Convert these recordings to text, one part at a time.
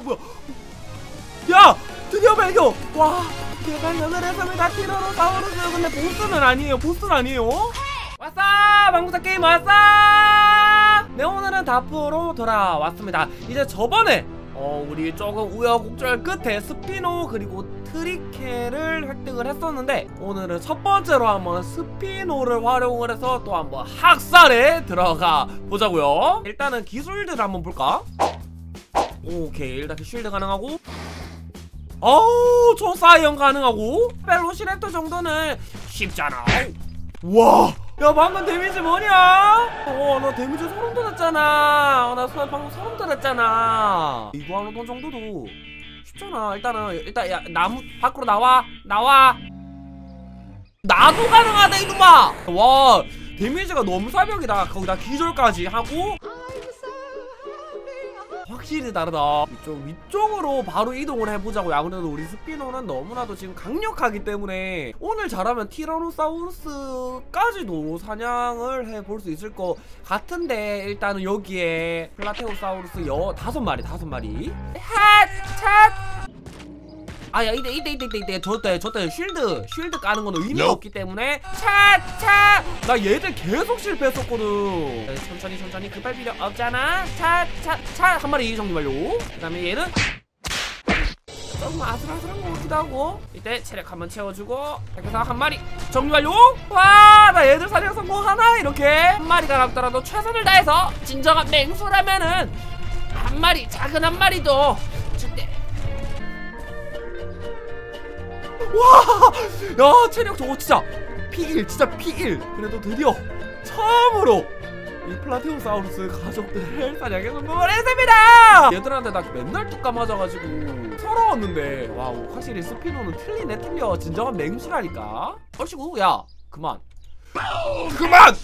뭐야? 야 드디어 발견 와 드디어 발견을 했습니다 티라노사우루스 근데 보스는 아니에요. 보스는 아니에요. 왔어! 망구사 게임 왔어! 네 오늘은 다프로 돌아왔습니다. 이제 저번에 어 우리 조금 우여곡절 끝에 스피노 그리고 트리케를 획득을 했었는데 오늘은 첫 번째로 한번 스피노를 활용을 해서 또 한번 학살에 들어가 보자고요. 일단은 기술들 한번 볼까? 오케이 일단 쉴드 가능하고 어우 초사이언 가능하고 벨로시레토 정도는 쉽잖아 와, 야 방금 데미지 뭐냐? 어, 나 데미지 소름 돋았잖아. 어, 나 소- 방금 소름 돋았잖아. 이구아노돈 정도도 쉽잖아. 일단은 일단 야 나무 밖으로 나와, 나와. 나도 가능하다 이놈아. 와, 데미지가 너무 사벽이다. 거기다 기절까지 하고. 확실히 다르다. 이쪽 위쪽으로 바로 이동을 해보자고요. 아무래도 우리 스피노는 너무나도 지금 강력하기 때문에 오늘 잘하면 티라노사우루스까지도 사냥을 해볼 수 있을 것 같은데 일단은 여기에 플라테오사우루스 여 다섯 마리 다섯 마리 핫차 아야 이때 이때 이때 이때 이때 저때 저때 쉴드 쉴드 까는 거는 의미가 없기 때문에 차차! 나 얘들 계속 실패했었거든. 네, 천천히 천천히 급할 필요 없잖아. 차차차! 한 마리 정리 완료 그 다음에 얘는 조금 아슬아슬한 것 같기도 하고. 이때 체력 한번 채워주고 해서 한 마리. 정리 완료 와 나 얘들 사냥 성공하나? 이렇게. 한 마리가 남더라도 최선을 다해서 진정한 맹수라면은 한 마리 작은 한 마리도 와! 야 체력 저거 진짜 P1 진짜 P1 그래도 드디어 처음으로 이 플라테오사우루스 가족들을 사냥에 성공을 했습니다! 얘들한테 나 맨날 뚝 감아져가지고 서러웠는데 와우 확실히 스피노는 틀리네 틀려. 진정한 맹수라니까. 얼씨구 야 그만. 그만!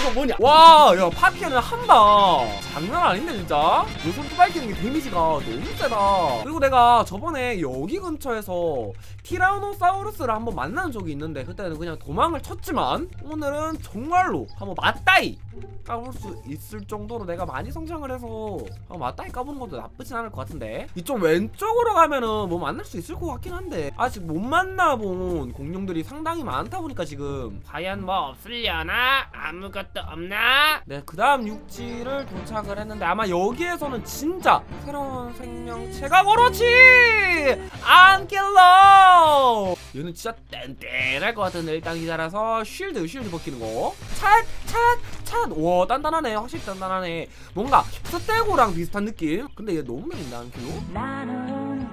이거 뭐냐? 와, 야, 파피아는 한다. 장난 아닌데, 진짜? 투바이키는 게 데미지가 너무 세다. 그리고 내가 저번에 여기 근처에서 티라노사우루스를 한번 만난 적이 있는데, 그때는 그냥 도망을 쳤지만, 오늘은 정말로 한번 맞다이 까볼 수 있을 정도로 내가 많이 성장을 해서 한번 맞다이 까보는 것도 나쁘진 않을 것 같은데. 이쪽 왼쪽으로 가면은 뭐 만날 수 있을 것 같긴 한데, 아직 못 만나본 공룡들이 상당히 많다 보니까 지금. 과연 뭐 없으려나? 아무것도 없나? 네, 그 다음 육지를 도착을 했는데 아마 여기에서는 진짜 새로운 생명체가 그렇지! 안킬러! 얘는 진짜 뗀뗀할 것 같은데 일단 기다려서 쉴드, 쉴드 벗기는 거. 찻, 찻, 찻! 와, 단단하네. 확실히 단단하네. 뭔가 스테고랑 비슷한 느낌? 근데 얘 너무 매린다,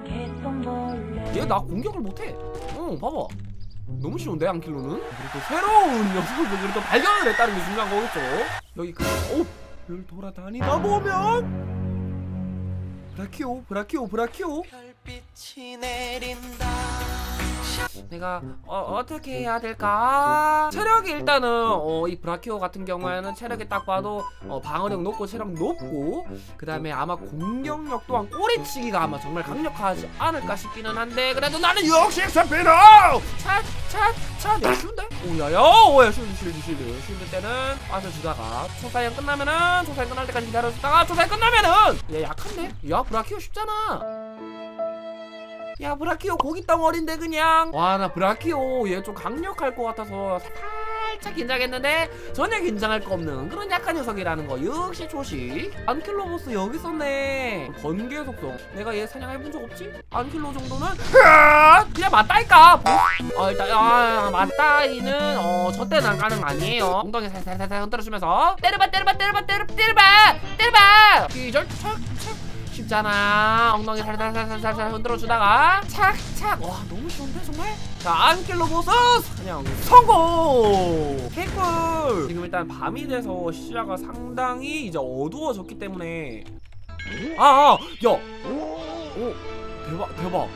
개똥벌레 얘나 공격을 못해. 어, 봐봐. 너무 쉬운데 안킬로는? 그리고 또 새로운 녀석을 또 발견을 했다는 게 중요한 거겠죠. 여기 그, 오, 별 돌아다니다 보면 브라키오, 브라키오, 브라키오. 별빛이 내린다 내가 어, 어떻게 해야 될까? 체력이 일단은 어, 이 브라키오 같은 경우에는 체력이 딱 봐도 어, 방어력 높고 체력 높고 그 다음에 아마 공격력 또한 꼬리치기가 아마 정말 강력하지 않을까 싶기는 한데 그래도 나는 역시 스피노! 차차차 쉬운데? 오야야 오야 쉴드 쉴드 쉴드 쉴드 때는 빠져주다가 초사연 끝나면은 초사연 끝날 때까지 기다려주다가 초사연 끝나면은 얘 약한데? 야 브라키오 쉽잖아 야 브라키오 고기 덩어리인데 그냥. 와 나 브라키오 얘 좀 강력할 것 같아서 살짝 긴장했는데 전혀 긴장할 거 없는 그런 약한 녀석이라는 거. 역시 조식. 안킬로보스 여기 있었네. 번개 속성. 내가 얘 사냥해본 적 없지? 안킬로 정도는! 그냥 맞다니까. 보- 어 일단 아 맞다이는 어 저 때는 안 가능 아니에요. 엉덩이 살살살살 흔들어주면서 때려봐 때려봐 때려봐 때려 때려봐 때려봐! 기절 착착 쉽잖아. 엉덩이 살살살살살 흔들어주다가 착착. 와 너무 쉬운데 정말? 자 안킬로 보스! 그냥 성공! 개꿀! 지금 일단 밤이 돼서 시야가 상당히 이제 어두워졌기 때문에. 아야! 오 대박 대박.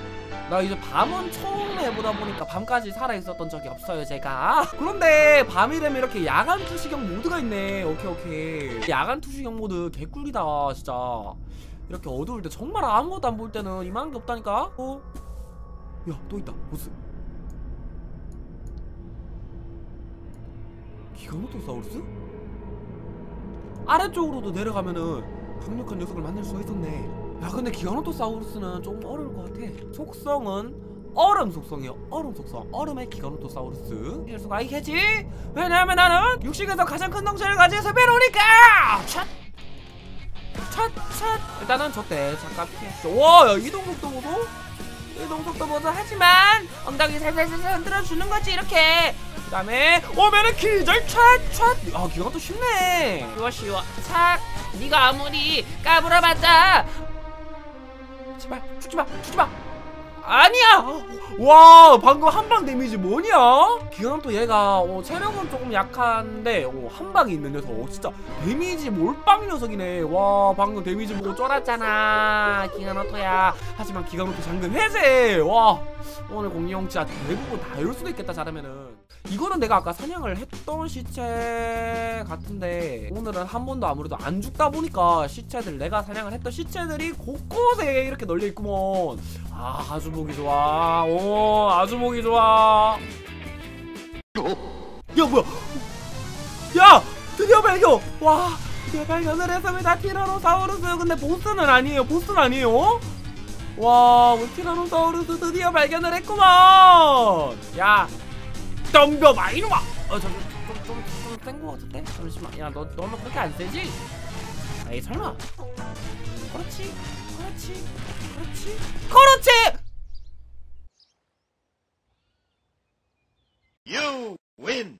나 이제 밤은 처음 해보다 보니까 밤까지 살아 있었던 적이 없어요 제가. 그런데 밤이 되면 이렇게 야간 투시경 모드가 있네. 오케이 오케이. 야간 투시경 모드 개꿀이다 진짜 이렇게 어두울 때 정말 아무것도 안 보일 때는 이만한 게 없다니까? 어? 야 또 있다. 보스. 기가모토사우루스? 아래쪽으로도 내려가면은 강력한 녀석을 만날 수가 있었네. 야 근데 기가노토사우루스는 좀 어려울 것 같아. 속성은 얼음 속성이에요. 얼음 속성. 얼음의 기가노토사우루스. 이럴 수가 있겠지? 왜냐면 나는 육식에서 가장 큰 덩치를 가진 세베로니까 샷! 샷! 샷! 일단은 저때 잠깐 피했어 와야 이동 속도 보소 이동 속도 보소 하지만 엉덩이 살살살살 흔들어주는 거지 이렇게 그 다음에 오면은 기절 촥촥 아 기가노토 쉽네 쉬워 쉬워 착 네가 아무리 까불어봤자 제발 죽지 마 죽지 마 아니야! 와 방금 한방 데미지 뭐냐? 기가노토 얘가 어, 체력은 조금 약한데 어, 한방이 있는 녀석. 어, 진짜 데미지 몰빵 녀석이네. 와 방금 데미지 보고 쫄았잖아. 기가노토야. 하지만 기가노토 잠금 해제. 와 오늘 공룡 진짜 대부분 다 이럴 수도 있겠다 잘하면은 이거는 내가 아까 사냥을 했던 시체 같은데 오늘은 한 번도 아무래도 안 죽다 보니까 시체들 내가 사냥을 했던 시체들이 곳곳에 이렇게 널려 있구먼. 아 아주 보기 좋아. 오 아주 보기 좋아. 야 뭐야? 야 드디어 발견. 와 드디어 발견을 했습니다. 티라노사우루스. 근데 보스는 아니에요. 보스는 아니에요. 와 티라노사우루스 드디어 발견을 했구먼. 야 덤벼봐 이놈아! 어좀좀좀센거 같은데? 잠시만 야너 너는 그렇게 안 세지? 에이 설마. 그렇지 그렇지 그렇지. 그렇지! You win